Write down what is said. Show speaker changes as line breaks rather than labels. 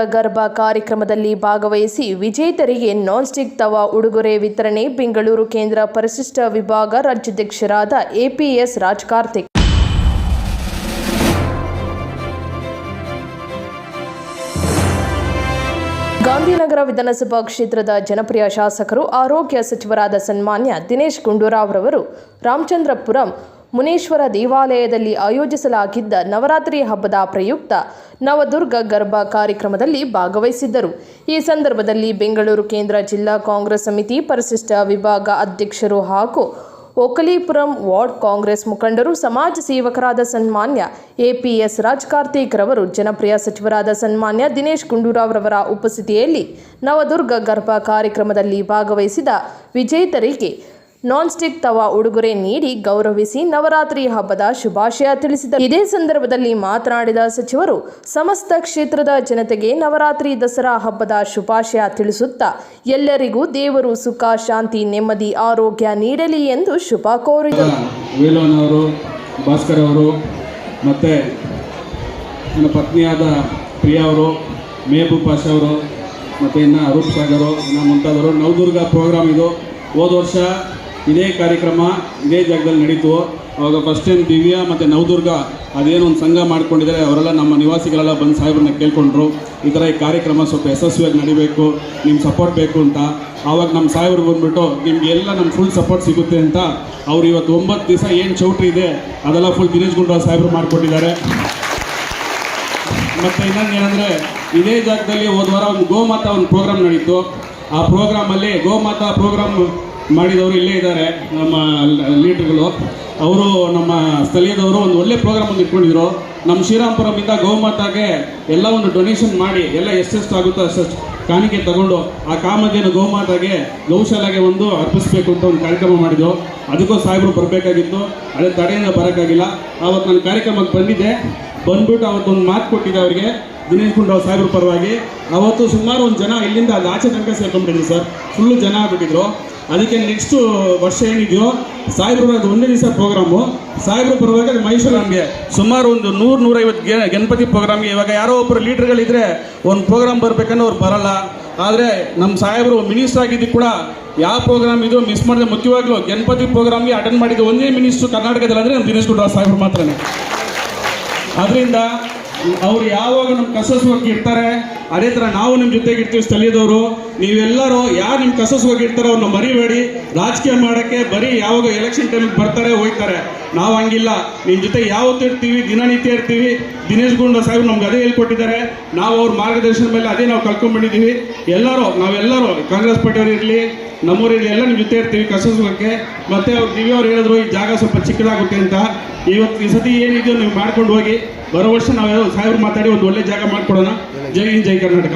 ನವದುರ್ಗ ಗರ್ಭ ಕಾರ್ಯಕ್ರಮದಲ್ಲಿ ಭಾಗವಹಿಸಿ ವಿಜೇತರಿಗೆ ನಾನ್ ಸ್ಟಿಕ್ ತವಾ ಉಡುಗೊರೆ ವಿತರಣೆ ಬೆಂಗಳೂರು ಕೇಂದ್ರ ಪರಿಶಿಷ್ಟ ವಿಭಾಗ ರಾಜ್ಯಾಧ್ಯಕ್ಷರಾದ ಎಪಿಎಸ್ ರಾಜ್ ಕಾರ್ತಿಕ್ ಗಾಂಧಿನಗರ ವಿಧಾನಸಭಾ ಕ್ಷೇತ್ರದ ಜನಪ್ರಿಯ ಶಾಸಕರು ಆರೋಗ್ಯ ಸಚಿವರಾದ ಸನ್ಮಾನ್ಯ ದಿನೇಶ್ ಗುಂಡೂರಾವ್ ರವರು ರಾಮಚಂದ್ರಪುರಂ ಮುನೇಶ್ವರ ದೇವಾಲಯದಲ್ಲಿ ಆಯೋಜಿಸಲಾಗಿದ್ದ ನವರಾತ್ರಿ ಹಬ್ಬದ ಪ್ರಯುಕ್ತ ನವದುರ್ಗ ಗರ್ಭ ಕಾರ್ಯಕ್ರಮದಲ್ಲಿ ಭಾಗವಹಿಸಿದ್ದರು. ಈ ಸಂದರ್ಭದಲ್ಲಿ ಬೆಂಗಳೂರು ಕೇಂದ್ರ ಜಿಲ್ಲಾ ಕಾಂಗ್ರೆಸ್ ಸಮಿತಿ ಪರಿಶಿಷ್ಟ ವಿಭಾಗ ಅಧ್ಯಕ್ಷರು ಹಾಗೂ ಓಕಲಿಪುರಂ ವಾರ್ಡ್ ಕಾಂಗ್ರೆಸ್ ಮುಖಂಡರು, ಸಮಾಜ ಸೇವಕರಾದ ಸನ್ಮಾನ್ಯ ಎಪಿಎಸ್ ರಾಜ್ ಕಾರ್ತಿಕ್ ರವರು, ಜನಪ್ರಿಯ ಸಚಿವರಾದ ಸನ್ಮಾನ್ಯ ದಿನೇಶ್ ಗುಂಡೂರಾವ್ ರವರ ಉಪಸ್ಥಿತಿಯಲ್ಲಿ ನವದುರ್ಗ ಗರ್ಭ ಕಾರ್ಯಕ್ರಮದಲ್ಲಿ ಭಾಗವಹಿಸಿದ ವಿಜೇತರಿಗೆ ನಾನ್ ಸ್ಟಿಕ್ ತವಾ ಉಡುಗೊರೆ ನೀಡಿ ಗೌರವಿಸಿ ನವರಾತ್ರಿ ಹಬ್ಬದ ಶುಭಾಶಯ ತಿಳಿಸಿದರು ಇದೇ ಸಂದರ್ಭದಲ್ಲಿ ಮಾತನಾಡಿದ ಸಚಿವರು, ಸಮಸ್ತ ಕ್ಷೇತ್ರದ ಜನತೆಗೆ ನವರಾತ್ರಿ ದಸರಾ ಹಬ್ಬದ ಶುಭಾಶಯ ತಿಳಿಸುತ್ತಾ ಎಲ್ಲರಿಗೂ ದೇವರು ಸುಖ, ಶಾಂತಿ, ನೆಮ್ಮದಿ, ಆರೋಗ್ಯ ನೀಡಲಿ ಎಂದು ಶುಭ ಕೋರಿದರು.
ಅವರು ಭಾಸ್ಕರ್ ಅವರು, ಮತ್ತು ನನ್ನ ಪತ್ನಿಯಾದ ಪ್ರಿಯಾ ಅವರು ಮೇಬು ಪಾಷಾ ಅವರು, ಮತ್ತು ಇನ್ನು ಅರೂಪ್ ಸಾಗರು ಇನ್ನು ಮುಂತಾದವರು. ನವದುರ್ಗ ಪ್ರೋಗ್ರಾಮ್ ಇದು. ಹೋದ ವರ್ಷ ಇದೇ ಕಾರ್ಯಕ್ರಮ ಇದೇ ಜಾಗದಲ್ಲಿ ನಡೀತು. ಅವಾಗ ಫಸ್ಟ್ ಟೈಮ್ ದಿವ್ಯ ಮತ್ತು ನವದುರ್ಗ ಅದೇನೋ ಒಂದು ಸಂಘ ಮಾಡಿಕೊಂಡಿದ್ದಾರೆ. ಅವರೆಲ್ಲ ನಮ್ಮ ನಿವಾಸಿಗಳೆಲ್ಲ ಬಂದು ಸಾಹೇಬ್ರನ್ನ ಕೇಳ್ಕೊಂಡ್ರು. ಈ ಥರ ಈ ಕಾರ್ಯಕ್ರಮ ಸ್ವಲ್ಪ ಯಶಸ್ವಿಯಾಗಿ ನಡಿಬೇಕು. ನಿಮ್ಮ ಸಪೋರ್ಟ್ ಬೇಕು ಅಂತ. ಆವಾಗ ನಮ್ಮ ಸಾಹೇಬ್ರು ಬಂದುಬಿಟ್ಟು, ನಿಮಗೆಲ್ಲ ನಮ್ಮ ಫುಲ್ ಸಪೋರ್ಟ್ ಸಿಗುತ್ತೆ ಅಂತ ಅವ್ರು ಇವತ್ತು ಒಂಬತ್ತು ದಿವಸ ಏನು ಚೌಟ್ರಿ ಇದೆ, ಅದೆಲ್ಲ ಫುಲ್ ದಿನೇಶ್ ಗುಂಡೂರಾವ್ ಸಾಹೇಬ್ರು ಮಾಡಿಕೊಟ್ಟಿದ್ದಾರೆ. ಮತ್ತು ಇನ್ನೊಂದು ಏನಂದರೆ, ಇದೇ ಜಾಗದಲ್ಲಿ ಹೋದ ವಾರ ಒಂದು ಗೋಮಾತಾ ಒಂದು ಪ್ರೋಗ್ರಾಮ್ ನಡೀತು. ಆ ಪ್ರೋಗ್ರಾಮಲ್ಲಿ ಗೋಮಾತಾ ಪ್ರೋಗ್ರಾಮ್ ಮಾಡಿದವರು ಇಲ್ಲೇ ಇದ್ದಾರೆ, ನಮ್ಮ ಲೀಡ್ರ್ಗಳು. ಅವರು ನಮ್ಮ ಸ್ಥಳೀಯದವರು ಒಂದು ಒಳ್ಳೆ ಪ್ರೋಗ್ರಾಮ್ ಒಂದು ಇಟ್ಕೊಂಡಿದ್ರು. ನಮ್ಮ ಶ್ರೀರಾಮ್ಪುರಮಿಂದ ಗೋಮಾತಾಗೆ ಎಲ್ಲ ಒಂದು ಡೊನೇಷನ್ ಮಾಡಿ, ಎಲ್ಲ ಎಷ್ಟೆಷ್ಟು ಆಗುತ್ತೋ ಅಷ್ಟು ಕಾಣಿಕೆ ತಗೊಂಡು ಆ ಕಾಮಧೇನು ಗೋಮಾತಾಗೆ ಗೌಶಾಲೆಗೆ ಒಂದು ಅರ್ಪಿಸಬೇಕು ಅಂತ ಒಂದು ಕಾರ್ಯಕ್ರಮ ಮಾಡಿದ್ರು. ಅದಕ್ಕೂ ಸಾಹೇಬರು ಬರಬೇಕಾಗಿತ್ತು ಅದೇ ತಡೆಯಿಂದ ಬರೋಕ್ಕಾಗಿಲ್ಲ. ಆವತ್ತು ನಾನು ಕಾರ್ಯಕ್ರಮಕ್ಕೆ ಬಂದಿದ್ದೆ. ಬಂದ್ಬಿಟ್ಟು ಅವತ್ತೊಂದು ಮಾತು ಕೊಟ್ಟಿದ್ದೆ ಅವರಿಗೆ. ದಿನೇಶ್ ಗುಂಡ್ರಾವ್ ಸಾಹೇಬ್ರ ಪರವಾಗಿ. ಅವತ್ತು ಸುಮಾರು ಒಂದು ಜನ ಇಲ್ಲಿಂದ ಅದು ಆಚೆ ತನಕ ಸೇರ್ಕೊಂಡ್ಬಿಟ್ಟಿದ್ರು ಸರ್. ಫುಲ್ಲು ಜನ ಆಗ್ಬಿಟ್ಟಿದ್ರು. ಅದಕ್ಕೆ ನೆಕ್ಸ್ಟು ವರ್ಷ ಏನಿದೆಯೋ ಸಾಹೇಬ್ರ ಅದು ಒಂದೇ ದಿವಸ ಪ್ರೋಗ್ರಾಮು ಸಾಹೇಬ್ರ ಪರವಾಗಿ ಮೈಸೂರು ನಮಗೆ. ಸುಮಾರು ಒಂದು ನೂರು, ನೂರೈವತ್ತು ಗೆ ಗಣಪತಿ ಪ್ರೋಗ್ರಾಮ್ಗೆ ಇವಾಗ ಯಾರೋ ಒಬ್ಬರು ಲೀಡರ್ಗಳಿದ್ರೆ ಒಂದು ಪ್ರೋಗ್ರಾಮ್ ಬರಬೇಕಂದ್ರೆ ಅವ್ರು ಬರಲ್ಲ. ಆದರೆ ನಮ್ಮ ಸಾಹೇಬರು ಮಿನಿಸ್ಟರ್ ಆಗಿದ್ದು ಕೂಡ ಯಾವ ಪ್ರೋಗ್ರಾಮ್ ಇದು ಮಿಸ್ ಮಾಡಿದ್ರೆ ಮುಖ್ಯವಾಗ್ಲೂ ಗಣಪತಿ ಪ್ರೋಗ್ರಾಮ್ಗೆ ಅಟೆಂಡ್ ಮಾಡಿದ್ದು ಒಂದೇ ಮಿನಿಸ್ಟ್ರು ಕರ್ನಾಟಕದಲ್ಲಿ ಅಂದರೆ ನಮ್ಮ ದಿನೇಶ್ ಗುಂಡೂರಾವ್ ಸಾಹೇಬ್ರು ಮಾತ್ರನೇ. ಅದರಿಂದ ಅವ್ರು ಯಾವಾಗ ನಮ್ಮ ಕಸಸ್ವಾಗಿ ಇರ್ತಾರೆ, ಅದೇ ಥರ ನಾವು ನಿಮ್ಮ ಜೊತೆಗೆ ಇರ್ತೀವಿ ಸ್ಥಳೀಯದವರು. ನೀವೆಲ್ಲರೂ ಯಾರು ನಿಮ್ಮ ಕಸಸ್ವಾಗಿ ಇರ್ತಾರೋ ಅವ್ರನ್ನ ಮರಿಬೇಡಿ. ರಾಜಕೀಯ ಮಾಡೋಕ್ಕೆ ಬರೀ ಯಾವಾಗ ಎಲೆಕ್ಷನ್ ಟೈಮಿಗೆ ಬರ್ತಾರೆ, ಹೋಗ್ತಾರೆ. ನಾವು ಹಂಗಿಲ್ಲ. ನಿಮ್ಮ ಜೊತೆ ಯಾವತ್ತೂ ಇರ್ತೀವಿ, ದಿನನಿತ್ಯ ಇರ್ತೀವಿ. ದಿನೇಶ್ ಗುಂಡ ಸಾಹೇಬ್ ನಮ್ಗೆ ಅದೇ ಹೇಳ್ಕೊಟ್ಟಿದ್ದಾರೆ ನಾವು ಅವ್ರ ಮಾರ್ಗದರ್ಶನ ಮೇಲೆ ಅದೇ ನಾವು ಕಲ್ತ್ಕೊಂಡ್ಬಂದಿದ್ದೀವಿ ಎಲ್ಲರೂ, ನಾವೆಲ್ಲರೂ, ಕಾಂಗ್ರೆಸ್ ಪಾರ್ಟಿಯವರು ಇರಲಿ ನಮ್ಮೂರಲ್ಲಿ ಎಲ್ಲ ನಿಮ್ಮ ಜೊತೆ ಇರ್ತೀವಿ ಕಸಸ್ವಕ್ಕೆ ಮತ್ತೆ ಅವ್ರು ದಿವ್ಯ ಅವ್ರು ಹೇಳಿದ್ರು, ಈ ಜಾಗ ಸ್ವಲ್ಪ ಚಿಕ್ಕದಾಗುತ್ತೆ ಅಂತ. ಇವತ್ತು ಈ ಸತಿ ಏನಿದೆಯೋ ನೀವು ಮಾಡ್ಕೊಂಡು ಹೋಗಿ. ಬರೋ ವರ್ಷ ನಾವು ಸಾಹೇಬ್ರು ಮಾತಾಡಿ ಒಂದು ಒಳ್ಳೆ ಜಾಗ ಮಾಡ್ಕೊಡೋಣ. ಜೈ ಹಿಂದ್ ಜೈ ಕರ್ನಾಟಕ.